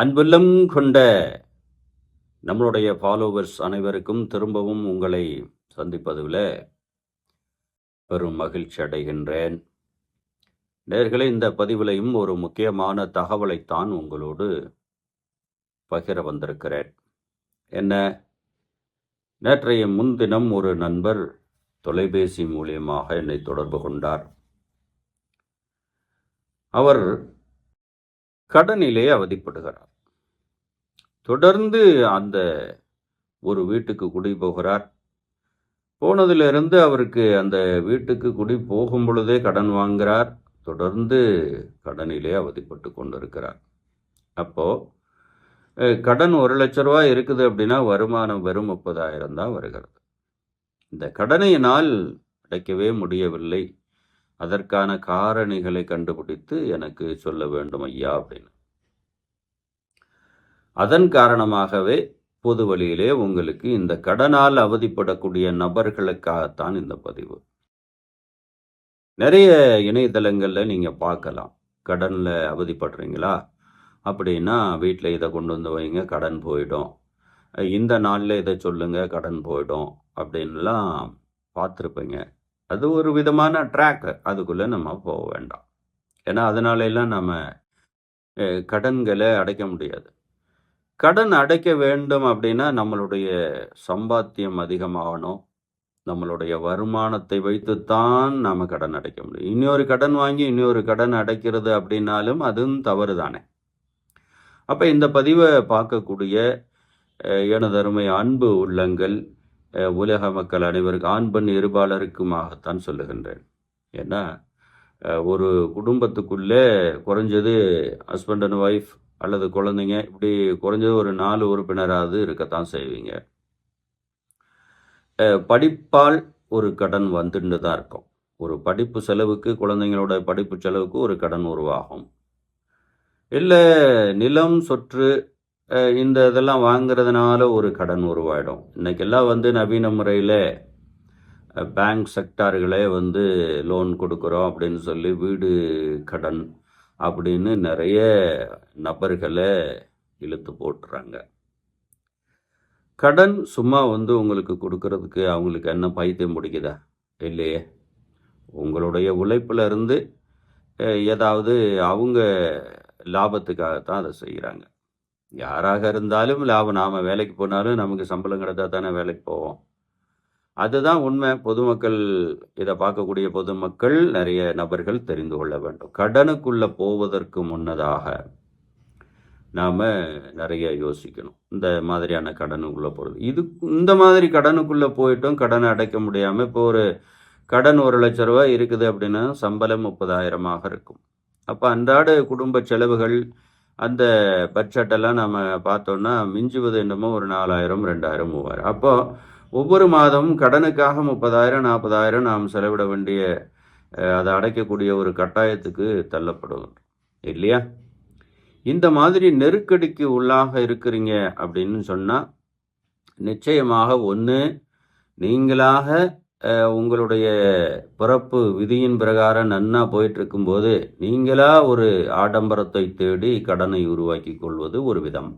அன்புள்ளம் கொண்ட நம்மளுடைய ஃபாலோவர்ஸ் அனைவருக்கும் திரும்பவும் உங்களை சந்திப்பதில் பெரும் மகிழ்ச்சி அடைகின்றேன். நேர்களே இந்த பதிவிலையும் ஒரு முக்கியமான தகவலைத்தான் உங்களோடு பகிர வந்திருக்கிறேன். என்ன? நேற்றைய முன்தினம் ஒரு நண்பர் தொலைபேசி மூலியமாக என்னை தொடர்பு கொண்டார். அவர் கடனிலே அவதிப்படுகிறார். தொடர்ந்து அந்த ஒரு வீட்டுக்கு குடி போகிறார் போனதிலிருந்து அவருக்கு அந்த வீட்டுக்கு குடி போகும் பொழுதே கடன் வாங்குகிறார். தொடர்ந்து கடனிலே அவதிப்பட்டு கொண்டிருக்கிறார். அப்போ கடன் ஒரு லட்ச ரூபா இருக்குது அப்படின்னா வருமானம் வெறும் முப்பதாயிரம் தான் வருகிறது. இந்த கடனையினால் அடைக்கவே முடியவில்லை. அதற்கான காரணிகளை கண்டுபிடித்து எனக்கு சொல்ல வேண்டும் ஐயா அப்படின்னு. அதன் காரணமாகவே பொது வழியிலே உங்களுக்கு இந்த கடனால் அவதிப்படக்கூடிய நபர்களுக்காகத்தான் இந்த பதிவு. நிறைய இணையதளங்களில் நீங்கள் பார்க்கலாம். கடனில் அவதிப்படுறீங்களா? அப்படின்னா வீட்டில் இதை கொண்டு வந்து வைங்க கடன் போயிடும். இந்த நாளில் இதை சொல்லுங்க கடன் போயிடும் அப்படின்லாம் பார்த்துருப்பீங்க. அது ஒரு விதமான ட்ராக் அதுக்குள்ளே நம்ம போக வேண்டாம். ஏன்னா அதனால எல்லாம் நம்ம கடன்களை அடைக்க முடியாது. கடன் அடைக்க வேண்டும் அப்படின்னா நம்மளுடைய சம்பாத்தியம் அதிகமாகணும். நம்மளுடைய வருமானத்தை வைத்துத்தான் நாம் கடன் அடைக்க முடியும். இன்னொரு கடன் வாங்கி இன்னொரு கடன் அடைக்கிறது அப்படின்னாலும் அதுவும் தவறு தானே அப்போ இந்த பதிவை பார்க்கக்கூடிய அஹ், எனதருமை அன்பு உள்ளங்கள் உலக மக்கள் அனைவருக்கும் ஆண் பெண் இருபாலருக்குமாகத்தான் சொல்லுகின்றேன். ஏன்னா ஒரு குடும்பத்துக்குள்ளே குறைஞ்சது ஹஸ்பண்ட் அண்ட் ஒய்ஃப் அல்லது குழந்தைங்க இப்படி குறைஞ்சது ஒரு நாலு உறுப்பினராவது இருக்கத்தான் செய்வீங்க. படிப்பால் ஒரு கடன் வந்துட்டு தான் இருக்கும். ஒரு படிப்பு செலவுக்கு குழந்தைங்களோட படிப்பு செலவுக்கு ஒரு கடன் உருவாகும். இல்லை நிலம் சொற்று இந்த இதெல்லாம் வாங்குறதுனால ஒரு கடன் உருவாயிடும். இன்னைக்கெல்லாம் வந்து நவீன முறையில் பேங்க் செக்டார்களே வந்து லோன் கொடுக்குறோம் அப்படின்னு சொல்லி வீடு கடன் அப்படின்னு நிறைய நபர்களை இழுத்து போட்டுறாங்க. கடன் சும்மா வந்து உங்களுக்கு கொடுக்கறதுக்கு அவங்களுக்கு என்ன பைத்தியம் பிடிக்குதா? இல்லையே. உங்களுடைய உழைப்பில் இருந்து ஏதாவது அவங்க லாபத்துக்காகத்தான் அதை செய்கிறாங்க யாராக இருந்தாலும் லாபம். நாம் வேலைக்கு போனாலும் நமக்கு சம்பளம் கிடைத்தா தானே வேலைக்கு போவோம். அதுதான் உண்மை. பொதுமக்கள் இதை பார்க்கக்கூடிய பொதுமக்கள் நிறைய நபர்கள் தெரிந்து கொள்ள வேண்டும். கடனுக்குள்ள போவதற்கு முன்னதாக நாம் நிறைய யோசிக்கணும். இந்த மாதிரியான கடனுக்குள்ளே போகிறது இது இந்த மாதிரி கடனுக்குள்ளே போயிட்டும் கடனை அடைக்க முடியாமல் இப்போ ஒரு கடன் ஒரு லட்ச ரூபா இருக்குது அப்படின்னா சம்பளம் முப்பதாயிரமாக இருக்கும். அப்போ அன்றாட குடும்ப செலவுகள் அந்த பட்ஜெட்டெல்லாம் நம்ம பார்த்தோன்னா மிஞ்சுவது என்னமோ ஒரு நாலாயிரம் ரெண்டாயிரம் மூவாயிரம். அப்போது ஒவ்வொரு மாதமும் கடனுக்காக முப்பதாயிரம் நாற்பதாயிரம் நாம் செலவிட வேண்டிய அதை அடைக்கக்கூடிய ஒரு கட்டாயத்துக்கு தள்ளப்படுவோம். இல்லையா? இந்த மாதிரி நெருக்கடிக்கு உள்ளாக இருக்கிறீங்க அப்படின்னு சொன்னால் நிச்சயமாக ஒன்று நீங்களாக உங்களுடைய பிறப்பு விதியின் பிரகாரம் நன்னா போயிட்டுருக்கும்போது நீங்களாக ஒரு ஆடம்பரத்தை தேடி கடனை உருவாக்கி கொள்வது ஒரு விதம்.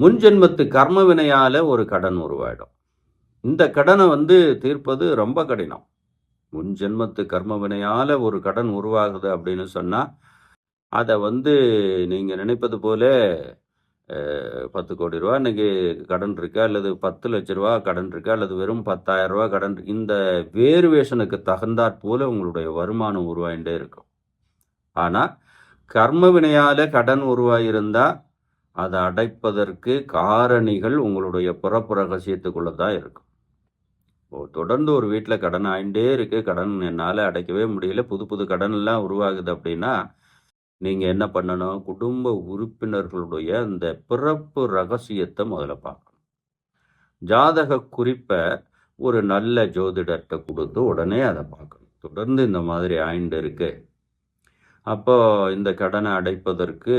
முன்ஜென்மத்து கர்ம வினையால் ஒரு கடன் உருவாயிடும். இந்த கடனை வந்து தீர்ப்பது ரொம்ப கடினம். முன்ஜென்மத்து கர்ம வினையால் ஒரு கடன் உருவாகுது அப்படின்னு சொன்னால் அதை வந்து நீங்கள் நினைப்பது போல பத்து கோடி ரூபா இன்னைக்கு கடன் இருக்கா? அல்லது பத்து லட்ச ரூபா கடன் இருக்கா? அல்லது வெறும் பத்தாயிரம் ரூபா கடன் இருக்கு. இந்த வேறுவேஷனுக்கு தகுந்தாற் போல உங்களுடைய வருமானம் உருவாயிட்டே இருக்கும். ஆனால் கர்ம வினையால் கடன் உருவாகியிருந்தால் அதை அடைப்பதற்கு காரணிகள் உங்களுடைய பிறப்பு ரகசியத்துக்குள்ளே தான் இருக்கும். இப்போ தொடர்ந்து ஒரு வீட்டில் கடன் ஆயிண்டே இருக்குது கடன் என்னால் அடைக்கவே முடியல. புது புது கடன்லாம் உருவாகுது அப்படின்னா நீங்கள் என்ன பண்ணணும்? குடும்ப உறுப்பினர்களுடைய அந்த பிறப்பு ரகசியத்தை முதல்ல பார்க்கணும். ஜாதக குறிப்பை ஒரு நல்ல ஜோதிடர்கிட்ட கொடுத்து உடனே அதை பார்க்கணும். தொடர்ந்து இந்த மாதிரி ஆயிண்டு இருக்குது அப்போ இந்த கடனை அடைப்பதற்கு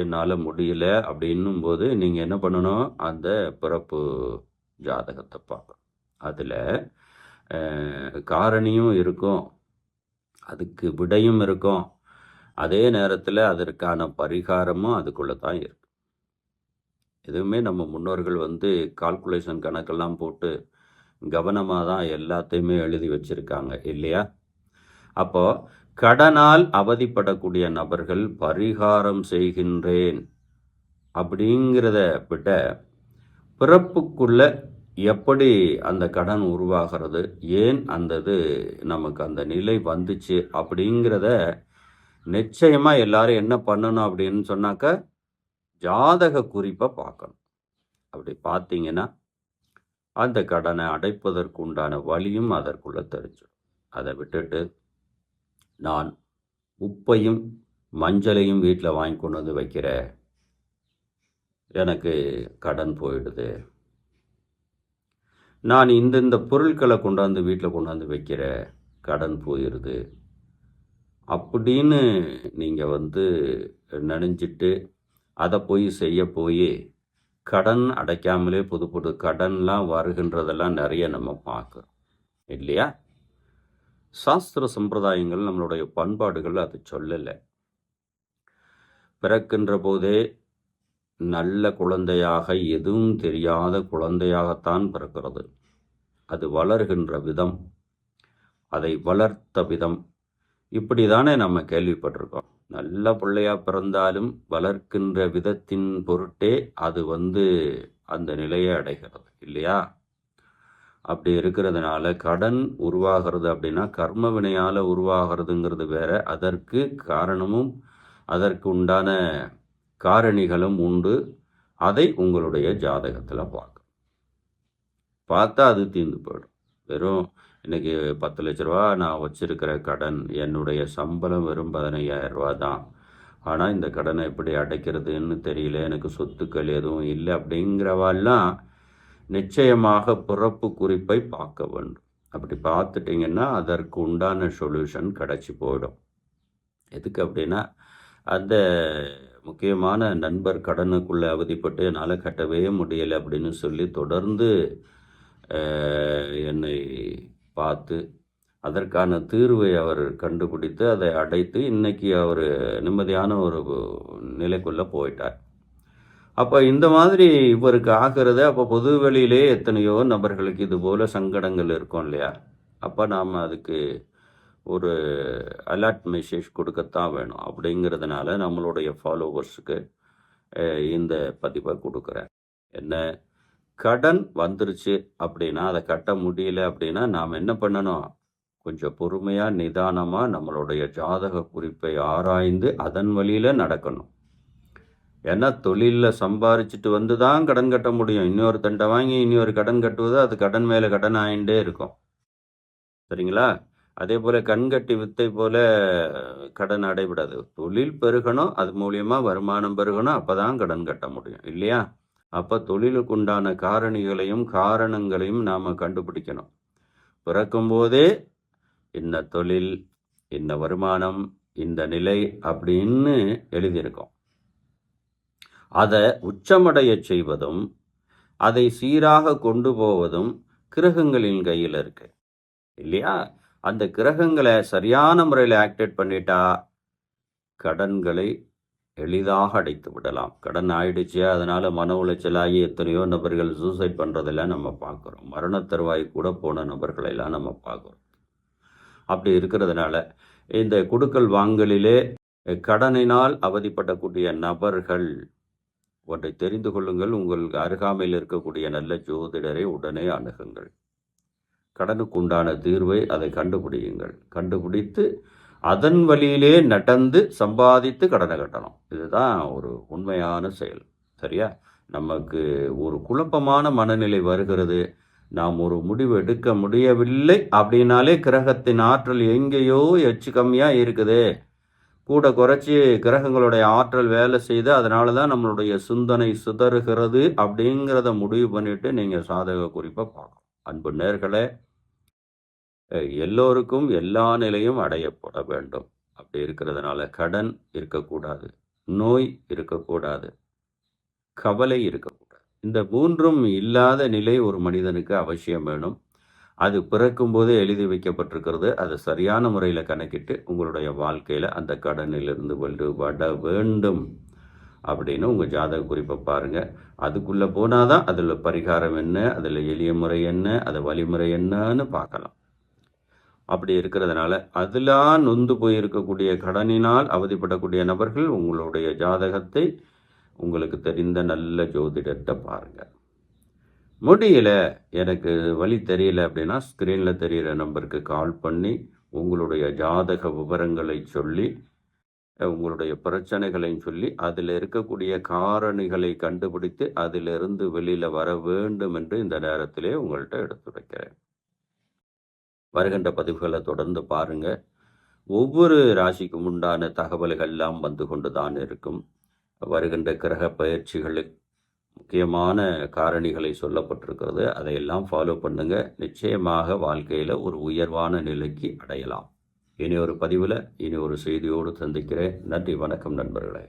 என்னால் முடியல அப்படின்னும் போது நீங்கள் என்ன பண்ணணும்? அந்த பிறப்பு ஜாதகத்தை பார்க்கணும். அதில் காரணியும் இருக்கும். அதுக்கு விடையும் இருக்கும். அதே நேரத்தில் அதற்கான பரிகாரமும் அதுக்குள்ளே தான் இருக்கு. எதுவுமே நம்ம முன்னோர்கள் வந்து கால்குலேஷன் கணக்கெல்லாம் போட்டு கவனமாக தான் எல்லாத்தையுமே எழுதி வச்சுருக்காங்க இல்லையா? அப்போது கடனால் அவதிப்படக்கூடிய நபர்கள் பரிகாரம் செய்கின்றேன் அப்படிங்கிறத விட பிறப்புக்குள்ள எப்படி அந்த கடன் உருவாகிறது ஏன் அந்த இது நமக்கு அந்த நிலை வந்துச்சு அப்படிங்கிறத நிச்சயமாக எல்லாரும் என்ன பண்ணணும் அப்படின்னு சொன்னாக்க ஜாதக குறிப்பை பார்க்கணும். அப்படி பார்த்தீங்கன்னா அந்த கடனை அடைப்பதற்கு உண்டான வழியும் அதற்குள்ளே தெரிஞ்சிடும். அதை விட்டுட்டு நான் உப்பையும் மஞ்சளையும் வீட்டில் வாங்கி கொண்டு வந்து வைக்கிறேன் எனக்கு கடன் போயிடுது. நான் இந்த இந்த பொருட்களை கொண்டாந்து வீட்டில் கொண்டாந்து வைக்கிற கடன் போயிடுது அப்படின்னு நீங்கள் வந்து நினைஞ்சிட்டு அதை போய் செய்ய போய் கடன் அடைக்காமலே புது புது கடன்லாம் வருகின்றதெல்லாம் நிறைய நம்ம பார்க்குறோம். இல்லையா? சாஸ்திர சம்பிரதாயங்கள் நம்மளுடைய பண்பாடுகள் அதை சொல்லலை. பிறக்கின்ற போதே நல்ல குழந்தையாக எதுவும் தெரியாத குழந்தையாகத்தான் பிறக்கிறது. அது வளர்கின்ற விதம் அதை வளர்த்த விதம். இப்படி தானே நம்ம கேள்விப்பட்டிருக்கோம். நல்ல பிள்ளையாக பிறந்தாலும் வளர்க்கின்ற விதத்தின் பொருட்டே அது வந்து அந்த நிலையை அடைகிறது இல்லையா? அப்படி இருக்கிறதுனால கடன் உருவாகிறது அப்படின்னா கர்ம வினையால் உருவாகிறதுங்கிறது வேற. அதற்கு காரணமும் அதற்கு உண்டான காரணிகளும் உண்டு. அதை உங்களுடைய ஜாதகத்தில் பார்க்க பார்த்தா அது தீர்ந்து போயிடும். வெறும் இன்றைக்கி பத்து லட்ச ரூபா நான் வச்சுருக்கிற கடன் என்னுடைய சம்பளம் வெறும் பதினையாயிரம் ரூபா தான். ஆனால் இந்த கடனை எப்படி அடைக்கிறதுன்னு தெரியல. எனக்கு சொத்துக்கள் எதுவும் இல்லை அப்படிங்கிறவாலாம் நிச்சயமாக பிறப்பு குறிப்பை பார்க்க வேண்டும். அப்படி பார்த்துட்டிங்கன்னா அதற்கு உண்டான சொல்யூஷன் கிடச்சி போயிடும். எதுக்கு அப்படின்னா அந்த முக்கியமான நண்பர் கடனுக்குள்ளே அவதிப்பட்டு என்னால் கட்டவே முடியலை அப்படின்னு சொல்லி தொடர்ந்து என்னை பார்த்து அதற்கான தீர்வை அவர் கண்டுபிடித்து அதை அடைத்து இன்னைக்கு அவர் நிம்மதியான ஒரு நிலைக்குள்ளே போயிட்டார். அப்போ இந்த மாதிரி இவருக்கு ஆகிறது அப்போ பொதுவெளியிலே எத்தனையோ நபர்களுக்கு இது போல் சங்கடங்கள் இருக்கும் இல்லையா? அப்போ நாம் அதுக்கு ஒரு அலர்ட் மெசேஜ் கொடுக்கத்தான் வேணும். அப்படிங்கிறதுனால நம்மளுடைய ஃபாலோவர்ஸுக்கு இந்த பதிவை கொடுக்குறேன். என்ன? கடன் வந்துருச்சு அப்படின்னா அதை கட்ட முடியல அப்படின்னா நாம் என்ன பண்ணணும்? கொஞ்சம் பொறுமையாக நிதானமாக நம்மளுடைய ஜாதக குறிப்பை ஆராய்ந்து அதன் வழியில் நடக்கணும். ஏன்னா தொழிலில் சம்பாரிச்சிட்டு வந்து தான் கடன் கட்ட முடியும். இன்னொரு தண்டை வாங்கி இன்னொரு கடன் கட்டுவது அது கடன் மேலே கடன் ஆகிண்டே இருக்கும். சரிங்களா? அதே போல் கண்கட்டி வித்தை போல கடன் அடைபடாது. தொழில் பெருகணும் அது மூலியமாக வருமானம் பெருகணும் அப்போ தான் கடன் கட்ட முடியும். இல்லையா? அப்போ தொழிலுக்கு உண்டான காரணிகளையும் காரணங்களையும் நாம் கண்டுபிடிக்கணும். பிறக்கும்போதே இந்த தொழில் இந்த வருமானம் இந்த நிலை அப்படின்னு எழுதியிருக்கோம். அதை உச்சமடைய செய்வதும் அதை சீராக கொண்டு போவதும் கிரகங்களின் கையில் இருக்கு. இல்லையா? அந்த கிரகங்களை சரியான முறையில் ஆக்டிவேட் பண்ணிட்டா கடன்களை எளிதாக அடைத்து விடலாம். கடன் ஆயிடுச்சு அதனால் மன உளைச்சலாகி எத்தனையோ நபர்கள் சூசைட் பண்ணுறதெல்லாம் நம்ம பார்க்குறோம். மரண தருவாய் கூட போன நபர்களெல்லாம் நம்ம பார்க்குறோம். அப்படி இருக்கிறதுனால இந்த குடுக்கல் வாங்கலிலே கடனினால் அவதிப்படக்கூடிய நபர்கள் ஒன்றை தெரிந்து கொள்ளுங்கள். உங்கள் அருகாமையில் இருக்கக்கூடிய நல்ல ஜோதிடரை உடனே அணுகுங்கள். கடனுக்குண்டான தீர்வை அதை கண்டுபிடியுங்கள். கண்டுபிடித்து அதன் வழியிலே நடந்து சம்பாதித்து கடனை கட்டணும். இதுதான் ஒரு உண்மையான செயல். சரியா? நமக்கு ஒரு குழப்பமான மனநிலை வருகிறது. நாம் ஒரு முடிவு எடுக்க முடியவில்லை அப்படின்னாலே கிரகத்தின் ஆற்றல் எங்கேயோ எச்சு கம்மியாக இருக்குது. கூட குறைச்சி கிரகங்களுடைய ஆற்றல் வேலை செய்து அதனால தான் நம்மளுடைய சிந்தனை சிதறுகிறது அப்படிங்கிறத முடிவு பண்ணிட்டு நீங்கள் சாதக குறிப்பை பார்க்கணும். அன்பு நேர்களே எல்லோருக்கும் எல்லா நிலையும் அடையப்பட வேண்டும். அப்படி இருக்கிறதுனால கடன் இருக்கக்கூடாது நோய் இருக்கக்கூடாது கவலை இருக்கக்கூடாது. இந்த மூன்றும் இல்லாத நிலை ஒரு மனிதனுக்கு அவசியம் வேணும். அது பிறக்கும்போதே எழுதி வைக்கப்பட்டிருக்கிறது. அதை சரியான முறையில் கணக்கிட்டு உங்களுடைய வாழ்க்கையில் அந்த கடனிலிருந்து விடுபட வேண்டும் அப்படின்னு உங்கள் ஜாதக குறிப்பை பாருங்கள் அதுக்குள்ளே போனால் தான் அதில் பரிகாரம் என்ன அதில் எளிய முறை என்ன அது வழிமுறை என்னன்னு பார்க்கலாம். அப்படி இருக்கிறதுனால அதெல்லாம் நொந்து போயிருக்கக்கூடிய கடனினால் அவதிப்படக்கூடிய நபர்கள் உங்களுடைய ஜாதகத்தை உங்களுக்கு தெரிந்த நல்ல ஜோதிடத்தை பாருங்கள் முடியல. எனக்கு வழி தெரியல அப்படின்னா ஸ்க்ரீனில் தெரிகிற நம்பருக்கு கால் பண்ணி உங்களுடைய ஜாதக விவரங்களை சொல்லி உங்களுடைய பிரச்சனைகளையும் சொல்லி அதில் இருக்கக்கூடிய காரணிகளை கண்டுபிடித்து அதிலிருந்து வெளியில் வர வேண்டும் என்று இந்த நேரத்திலே உங்கள்கிட்ட எடுத்துரைக்கிறேன். வருகின்ற பதிவுகளை தொடர்ந்து பாருங்கள் ஒவ்வொரு ராசிக்கும் உண்டான தகவல்கள் எல்லாம் வந்து கொண்டு தான் இருக்கும். வருகின்ற கிரக பயிற்சிகளுக்கு முக்கியமான காரணிகளை சொல்லப்பட்டிருக்கிறது. அதையெல்லாம் ஃபாலோ பண்ணுங்க. நிச்சயமாக வாழ்க்கையில் ஒரு உயர்வான நிலைக்கு அடையலாம். இனி ஒரு பதிவில் இனி ஒரு செய்தியோடு சந்திக்கிறேன். நன்றி வணக்கம் நண்பர்களே.